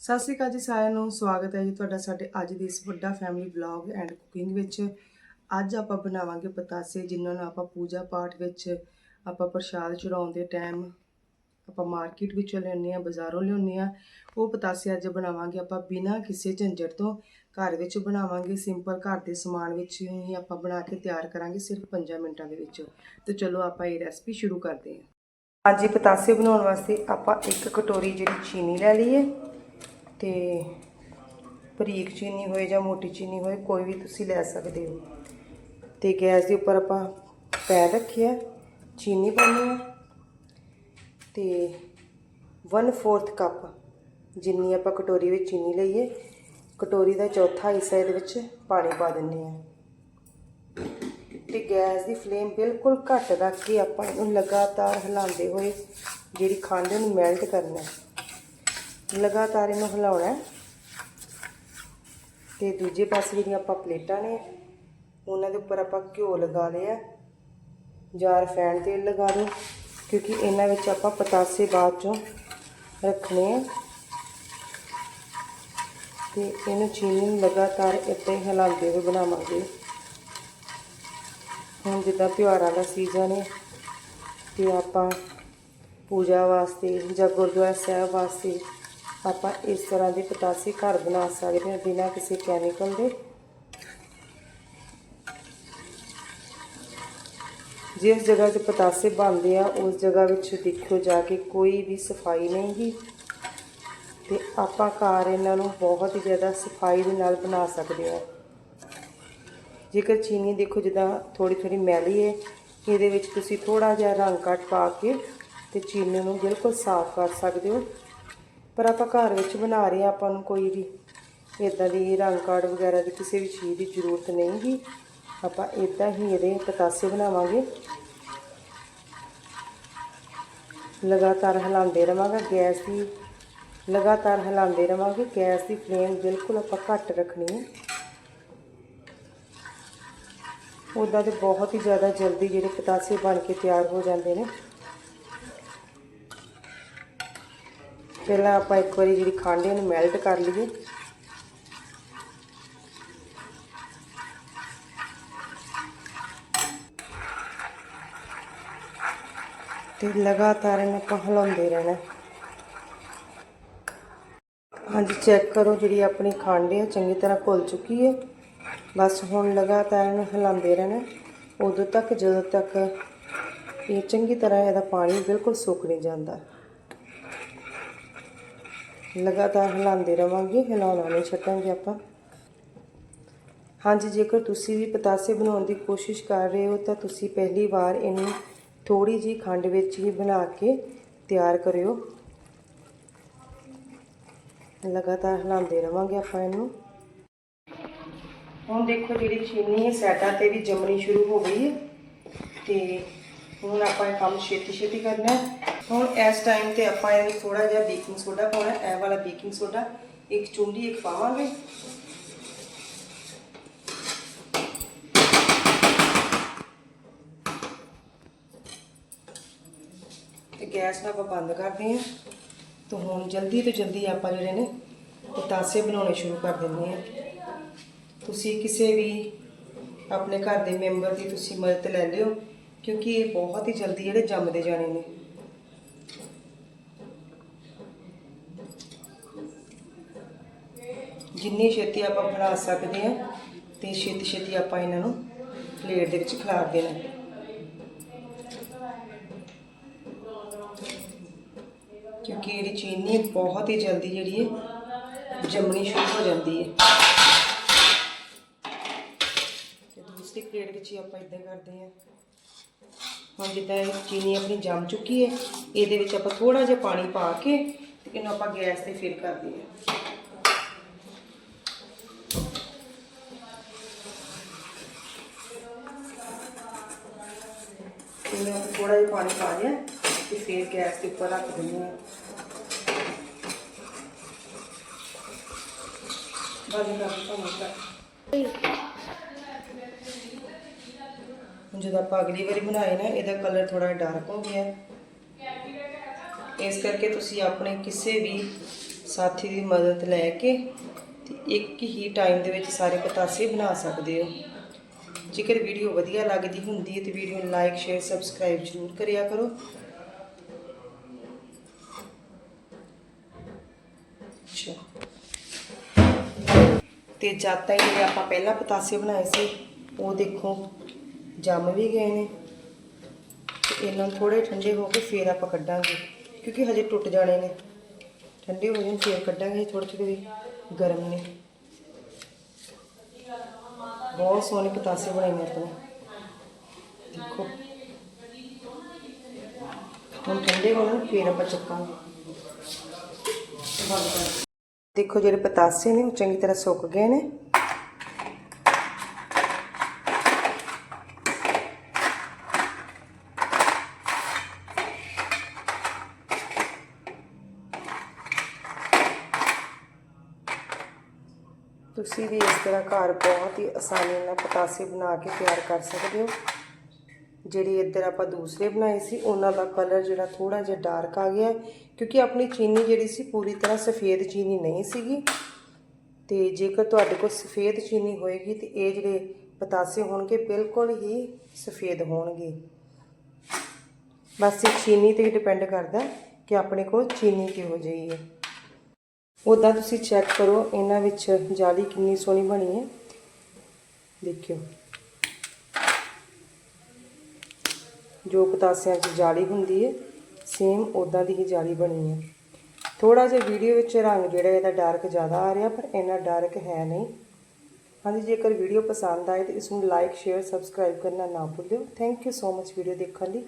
ਸਤਿ ਸ਼੍ਰੀ ਅਕਾਲ ਜੀ ਸਾਰਿਆਂ ਨੂੰ, ਸਵਾਗਤ ਹੈ ਜੀ ਤੁਹਾਡਾ ਸਾਡੇ ਅੱਜ ਦੇ ਇਸ ਵੱਡਾ ਫੈਮਿਲੀ ਵਲੌਗ ਐਂਡ ਕੁਕਿੰਗ ਵਿੱਚ। ਅੱਜ ਆਪਾਂ ਬਣਾਵਾਂਗੇ ਪਤਾਸੇ, ਜਿਨ੍ਹਾਂ ਨੂੰ ਆਪਾਂ ਪੂਜਾ ਪਾਠ ਵਿੱਚ ਆਪਾਂ ਪ੍ਰਸ਼ਾਦ ਚੜਾਉਣ ਦੇ ਟਾਈਮ ਆਪਾਂ ਮਾਰਕੀਟ ਵਿੱਚੋਂ ਲੈਂਦੇ ਆ ਬਾਜ਼ਾਰੋਂ ਲਿਆਉਂਦੇ ਆ ਉਹ ਪਤਾਸੇ ਅੱਜ ਬਣਾਵਾਂਗੇ ਆਪਾਂ ਬਿਨਾਂ ਕਿਸੇ ਝੰਜਟ ਤੋਂ। ਘਰ ਵਿੱਚ ਬਣਾਵਾਂਗੇ ਸਿੰਪਲ ਘਰ ਦੇ ਸਮਾਨ ਵਿੱਚ ਹੀ ਆਪਾਂ ਬਣਾ ਕੇ ਤਿਆਰ ਕਰਾਂਗੇ ਸਿਰਫ 5 ਮਿੰਟਾਂ ਦੇ ਵਿੱਚ। ਤੇ ਚਲੋ ਆਪਾਂ ਇਹ ਰੈਸਪੀ ਸ਼ੁਰੂ ਕਰਦੇ ਹਾਂ। ਅੱਜ ਪਤਾਸੇ ਬਣਾਉਣ ਵਾਸਤੇ ਆਪਾਂ ਇੱਕ ਕਟੋਰੀ ਜਿਹੜੀ ਚੀਨੀ ਲੈ ਲਈਏ ਤੇ ਬਰੀਕ ਚੀਨੀ ਹੋਏ ਜਾਂ ਮੋਟੀ ਚੀਨੀ ਹੋਏ, ਕੋਈ ਵੀ ਤੁਸੀਂ ਲੈ ਸਕਦੇ ਹੋ। ਤੇ ਗੈਸ ਦੇ ਉੱਪਰ ਆਪਾਂ ਪੈਨ ਰੱਖਿਆ ਚੀਨੀ ਪਾਉਣੀ ਹੈ। ਤੇ 1/4 ਕੱਪ ਜਿੰਨੀ ਆਪਾਂ ਕਟੋਰੀ ਵਿੱਚ ਚੀਨੀ ਲਈਏ, ਕਟੋਰੀ ਦਾ ਚੌਥਾ ਹਿੱਸਾ ਇਹਦੇ ਵਿੱਚ ਪਾਣੀ ਪਾ ਦਿੰਨੇ ਆ ਤੇ ਗੈਸ ਦੀ ਫਲੇਮ ਬਿਲਕੁਲ ਘੱਟ ਰੱਖ ਕੇ ਆਪਾਂ ਇਹਨੂੰ ਲਗਾਤਾਰ ਹਿਲਾਉਂਦੇ ਹੋਏ ਜਿਹੜੀ ਖੰਡ ਨੂੰ ਮੈਲਟ ਕਰਨਾ ਹੈ। ਲਗਾਤਾਰ ਇਹਨੂੰ ਹਿਲਾਉਣਾ ਹੈ। ਤੇ ਦੂਜੇ ਪਾਸੇ ਜਿਹੜੀਆਂ ਆਪਾਂ ਪਲੇਟਾਂ ਨੇ, ਉਹਨਾਂ ਦੇ ਉੱਪਰ ਆਪਾਂ ਘਿਓ ਲਗਾ ਲਿਆ ਜਾਂ ਰਿਫਾਈਂਡ ਤੇਲ ਲਗਾ ਦਿਓ, ਕਿਉਂਕਿ ਇਹਨਾਂ ਵਿੱਚ ਆਪਾਂ ਪਤਾਸੇ ਬਾਅਦ ਚੋਂ ਰੱਖਣੇ ਆ। ਤੇ ਇਹਨੂੰ ਚੀਨੀ ਨੂੰ ਲਗਾਤਾਰ ਇੱਥੇ ਹਿਲਾਉਂਦੇ ਹੋਏ ਬਣਾਵਾਂਗੇ। ਹੁਣ ਜਿੱਦਾਂ ਤਿਉਹਾਰਾਂ ਦਾ ਸੀਜ਼ਨ ਹੈ, ਤੇ ਆਪਾਂ ਪੂਜਾ ਵਾਸਤੇ ਜਾਂ ਗੁਰਦੁਆਰਾ ਸਾਹਿਬ ਵਾਸਤੇ ਆਪਾਂ ਇਸ ਤਰ੍ਹਾਂ ਦੇ ਪਤਾਸੇ ਘਰ ਬਣਾ ਸਕਦੇ ਹਾਂ ਬਿਨਾਂ ਕਿਸੇ ਕੈਮੀਕਲ ਦੇ। ਜਿਸ ਜਗ੍ਹਾ ਤੇ ਪਤਾਸੇ ਬਣਦੇ ਆ, ਉਸ ਜਗ੍ਹਾ ਵਿੱਚ ਦੇਖਿਓ ਜਾ ਕੇ ਕੋਈ ਵੀ ਸਫ਼ਾਈ ਨਹੀਂ ਗੀ ਤੇ ਆਪਾਂ ਘਰ ਇਹਨਾਂ ਨੂੰ ਬਹੁਤ ਹੀ ਜ਼ਿਆਦਾ ਸਫ਼ਾਈ ਦੇ ਨਾਲ ਬਣਾ ਸਕਦੇ ਆ ਜੇਕਰ ਚੀਨੀ ਦੇਖੋ ਜਿੱਦਾਂ ਥੋੜੀ ਥੋੜੀ ਮੈਲੀ ਹੈ, ਇਹਦੇ ਵਿੱਚ ਤੁਸੀਂ ਥੋੜਾ ਜਿਹਾ ਰੰਗ ਕੱਟ ਪਾ ਕੇ ਤੇ ਚੀਨੀ ਨੂੰ ਬਿਲਕੁਲ ਸਾਫ਼ ਕਰ ਸਕਦੇ ਹੋ। ਪਰ ਆਪਾਂ ਘਰ ਵਿੱਚ ਬਣਾ ਰਹੇ ਆ ਆਪਾਂ ਨੂੰ ਕੋਈ ਵੀ ਇਦਾਂ ਦੀ ਰੰਗ ਕਾਰਡ ਵਗੈਰਾ ਦੀ ਕਿਸੇ ਵੀ ਚੀਜ਼ ਦੀ ਜ਼ਰੂਰਤ ਨਹੀਂ ਗੀ। ਆਪਾਂ ਇਦਾਂ ਹੀ ਇਹਦੇ ਪਤਾਸੇ ਬਣਾਵਾਂਗੇ। ਲਗਾਤਾਰ ਹਿਲਾਉਂਦੇ ਰਵਾਂਗੇ, ਗੈਸ ਦੀ ਲਗਾਤਾਰ ਹਿਲਾਉਂਦੇ ਰਵਾਂਗੇ, ਗੈਸ ਦੀ ਫਲੇਮ ਬਿਲਕੁਲ ਆਪਾਂ ਘੱਟ ਰੱਖਣੀ ਹੈ। ਉੱਦਾਂ ਤੇ ਬਹੁਤ ਹੀ ਜ਼ਿਆਦਾ ਜਲਦੀ ਜਿਹੜੇ ਪਤਾਸੇ ਬਣ ਕੇ ਤਿਆਰ ਹੋ ਜਾਂਦੇ ਨੇ। ਪਹਿਲਾਂ ਆਪਾਂ ਇੱਕ ਵਾਰੀ ਜਿਹੜੀ ਖੰਡ ਇਹਨੂੰ ਮੈਲਟ ਕਰ ਲਈਏ। ਤੇ ਲਗਾਤਾਰ ਇਹਨੂੰ ਆਪਾਂ ਹਿਲਾਉਂਦੇ ਰਹਿਣਾ। ਹਾਂਜੀ ਚੈੱਕ ਕਰੋ ਜਿਹੜੀ ਆਪਣੀ ਖੰਡ ਹੈ ਚੰਗੀ ਤਰ੍ਹਾਂ ਘੁਲ ਚੁੱਕੀ ਹੈ। ਬਸ ਹੁਣ ਲਗਾਤਾਰ ਇਹਨੂੰ ਹਿਲਾਉਂਦੇ ਰਹਿਣਾ। ਉਦੋਂ ਤੱਕ, ਜਦੋਂ ਤੱਕ ਇਹ ਚੰਗੀ ਤਰ੍ਹਾਂ ਇਹਦਾ ਪਾਣੀ ਬਿਲਕੁਲ ਸੁੱਕ ਨਹੀਂ ਜਾਂਦਾ। ਲਗਾਤਾਰ ਹਿਲਾਉਂਦੇ ਰਵਾਂਗੇ, ਹਿਲਾਉਣਾ ਨਹੀਂ ਛੱਡਾਂਗੇ ਆਪਾਂ। ਹਾਂਜੀ, ਜੇਕਰ ਤੁਸੀਂ ਵੀ ਪਤਾਸੇ ਬਣਾਉਣ ਦੀ ਕੋਸ਼ਿਸ਼ ਕਰ ਰਹੇ ਹੋ, ਤਾਂ ਤੁਸੀਂ ਪਹਿਲੀ ਵਾਰ ਇਹਨੂੰ ਥੋੜੀ ਜੀ ਖੰਡ ਵਿੱਚ ਹੀ ਬਣਾ ਕੇ ਤਿਆਰ ਕਰਿਓ। ਲਗਾਤਾਰ ਹਿਲਾਉਂਦੇ ਰਵਾਂਗੇ ਆਪਾਂ ਇਹਨੂੰ। ਹੁਣ ਦੇਖੋ ਜਿਹੜੀ ਚੀਨੀ ਹੈ, ਸੈਟਾਂ ਤੇ ਵੀ ਜੰਮਣੀ ਸ਼ੁਰੂ ਹੋ ਗਈ ਹੈ। ਤੇ ਹੁਣ ਆਪਾਂ ਇਹ ਕੰਮ ਛੇਤੀ ਛੇਤੀ ਕਰਨਾ ਹੈ। ਹੁਣ ਇਸ ਟਾਈਮ ਤੇ ਆਪਾਂ ਇਹਨੂੰ ਥੋੜਾ ਜਿਹਾ ਬੇਕਿੰਗ ਸੋਡਾ ਪਾਉਣਾ ਹੈ ਇਹ ਵਾਲਾ ਬੇਕਿੰਗ ਸੋਡਾ ਇੱਕ ਚੁੰਡੀ ਇੱਕ ਪਾਵਾਂਗੇ। ਤੇ ਗੈਸ ਨੂੰ ਆਪਾਂ ਬੰਦ ਕਰਦੇ ਹਾਂ। ਤਾਂ ਹੁਣ ਜਲਦੀ ਤੋਂ ਜਲਦੀ ਆਪਾਂ ਜਿਹੜੇ ਨੇ ਪਤਾਸੇ ਬਣਾਉਣੇ ਸ਼ੁਰੂ ਕਰ ਦਿੰਦੇ ਹਾਂ। ਤੁਸੀਂ ਕਿਸੇ ਵੀ ਆਪਣੇ ਘਰ ਦੇ ਮੈਂਬਰ ਦੀ ਤੁਸੀਂ ਮਦਦ ਲੈ ਲਿਓ ਕਿਉਂਕਿ ਇਹ ਬਹੁਤ ਹੀ ਜਲਦੀ ਜਿਹੜੇ ਜੰਮਦੇ ਜਾਣੇ ਨੇ। ਜਿੰਨੀ ਛੇਤੀ ਆਪਾਂ ਬਣਾ ਸਕਦੇ ਹਾਂ ਤੇ ਛੇਤੀ ਛੇਤੀ ਆਪਾਂ ਇਹਨਾਂ ਨੂੰ ਪਲੇਟ ਦੇ ਵਿੱਚ ਖਿਲਾਰ ਦੇਣਾ ਕਿਉਂਕਿ ਜਿਹੜੀ ਚੀਨੀ ਬਹੁਤ ਹੀ ਜਲਦੀ ਜਿਹੜੀ ਹੈ, ਜੰਮਣੀ ਸ਼ੁਰੂ ਹੋ ਜਾਂਦੀ ਹੈ। ਤੇ ਦੂਸਰੀ ਪਲੇਟ ਵਿੱਚ ਹੀ ਆਪਾਂ ਇਦਾਂ ਕਰਦੇ ਹਾਂ। ਹੁਣ ਜਿੱਦਾਂ ਇਹ ਚੀਨੀ ਆਪਣੀ ਜੰਮ ਚੁੱਕੀ ਹੈ, ਇਹਦੇ ਵਿੱਚ ਆਪਾਂ ਥੋੜਾ ਜਿਹਾ ਪਾਣੀ ਪਾ ਕੇ ਤੇ ਇਹਨੂੰ ਆਪਾਂ ਗੈਸ ਤੇ ਫਿਰ ਕਰਦੇ ਹਾਂ। ਥੋੜਾ ਜਿਹਾ ਪਾਣੀ ਪਾ ਲਿਆ ਤੇ ਫਿਰ ਗੈਸ ਦੇ ਉੱਪਰ ਰੱਖ ਦਿੰਦੇ ਹਾਂ। ਬਾਜੀ ਦਾ ਪਾਣੀ ਜਦੋਂ ਆਪਾਂ ਅਗਲੀ ਵਾਰੀ ਬਣਾਏ ਨਾ, ਇਹਦਾ ਕਲਰ ਥੋੜਾ ਡਾਰਕ ਹੋ ਗਿਆ। ਇਸ ਕਰਕੇ ਤੁਸੀਂ ਆਪਣੇ ਕਿਸੇ ਵੀ ਸਾਥੀ ਦੀ ਮਦਦ ਲੈ ਕੇ ਤੇ ਇੱਕ ਹੀ ਟਾਈਮ ਦੇ ਵਿੱਚ ਸਾਰੇ ਪਤਾਸੇ ਬਣਾ ਸਕਦੇ ਹੋ। ਜੇਕਰ ਵੀਡੀਓ ਵਧੀਆ ਲੱਗਦੀ ਹੁੰਦੀ ਹੈ ਤੇ ਵੀਡੀਓ ਨੂੰ ਲਾਈਕ ਸ਼ੇਅਰ ਸਬਸਕ੍ਰਾਈਬ ਜ਼ਰੂਰ ਕਰਿਆ ਕਰੋ। ਅੱਛਾ। ਤੇ ਜਦ ਤੱਕ ਜਿਹੜੇ ਆਪਾਂ ਪਹਿਲਾਂ ਪਤਾਸੇ ਬਣਾਏ ਸੀ, ਉਹ ਦੇਖੋ, ਜੰਮ ਵੀ ਗਏ ਨੇ। ਤੇ ਇਹਨਾਂ ਨੂੰ ਥੋੜੇ ਠੰਡੇ ਹੋ ਕੇ ਫੇਰ ਆਪਾਂ ਕੱਢਾਂਗੇ, ਕਿਉਂਕਿ ਹਜੇ ਟੁੱਟ ਜਾਣੇ ਨੇ। ਠੰਡੇ ਹੋ ਜਾਣ, ਫੇਰ ਕੱਢਾਂਗੇ ਥੋੜੇ ਥੋੜੇ ਗਰਮ ਨੇ। ਬਹੁਤ ਸੋਹਣੇ ਪਤਾਸੇ ਬਣੇ ਨੇ ਆਪਣੇ ਦੇਖੋ। ਹੁਣ ਠੰਡੇ ਹੋਣ, ਫੇਰ ਆਪਾਂ ਚੱਕਾਂਗੇ। ਦੇਖੋ ਜਿਹੜੇ ਪਤਾਸੇ ਨੇ, ਉਹ ਚੰਗੀ ਤਰ੍ਹਾਂ ਸੁੱਕ ਗਏ ਨੇ। ਤੁਸੀਂ ਵੀ ਇਸ ਤਰ੍ਹਾਂ ਘਰ ਬਹੁਤ ਹੀ ਆਸਾਨੀ ਨਾਲ ਪਤਾਸੇ ਬਣਾ ਕੇ ਤਿਆਰ ਕਰ ਸਕਦੇ ਹੋ। ਜਿਹੜੇ ਇੱਧਰ ਆਪਾਂ ਦੂਸਰੇ ਬਣਾਏ ਸੀ, ਉਹਨਾਂ ਦਾ ਕਲਰ ਜਿਹੜਾ ਥੋੜਾ ਜਿਹਾ ਡਾਰਕ ਆ ਗਿਆ ਕਿਉਂਕਿ ਆਪਣੀ ਚੀਨੀ ਜਿਹੜੀ ਸੀ ਪੂਰੀ ਤਰ੍ਹਾਂ ਸਫੇਦ ਚੀਨੀ ਨਹੀਂ ਸੀਗੀ। ਤੇ ਜੇਕਰ ਤੁਹਾਡੇ ਕੋਲ ਸਫੇਦ ਚੀਨੀ ਹੋਏਗੀ, ਤੇ ਇਹ ਜਿਹੜੇ ਪਤਾਸੇ ਹੋਣਗੇ, ਬਿਲਕੁਲ ਹੀ ਸਫੇਦ ਹੋਣਗੇ। ਬਸ ਇਹ ਚੀਨੀ ਤੇ ਡਿਪੈਂਡ ਕਰਦਾ ਕਿ ਆਪਣੇ ਕੋਲ ਚੀਨੀ ਕਿਹੋ ਜਿਹੀ ਹੈ। ਉਦਾਂ ਤੁਸੀਂ ਚੈੱਕ ਕਰੋ, ਇਹਨਾਂ ਵਿੱਚ ਜਾਲੀ ਕਿੰਨੀ ਸੋਹਣੀ ਬਣੀ ਹੈ। ਦੇਖਿਓ। ਜੋ ਪਤਾਸਿਆਂ 'ਚ ਜਾਲੀ ਹੁੰਦੀ ਹੈ ਸੇਮ ਉਦਾਂ ਦੀ ਹੀ ਜਾਲੀ ਬਣੀ ਹੈ। ਥੋੜਾ ਜਿਹਾ ਵੀਡੀਓ ਵਿੱਚ ਰੰਗ ਜਿਹੜਾ ਇਹਦਾ ਡਾਰਕ ਜ਼ਿਆਦਾ ਆ ਰਿਹਾ, ਪਰ ਇੰਨਾ ਡਾਰਕ ਹੈ ਨਹੀਂ। ਹਾਂਜੀ, ਜੇਕਰ ਵੀਡੀਓ ਪਸੰਦ ਆਏ ਤਾਂ ਇਸ ਨੂੰ ਲਾਈਕ ਸ਼ੇਅਰ ਸਬਸਕ੍ਰਾਈਬ ਕਰਨਾ ਨਾ ਭੁੱਲਿਓ। Thank you so much video ਦੇਖਣ ਲਈ।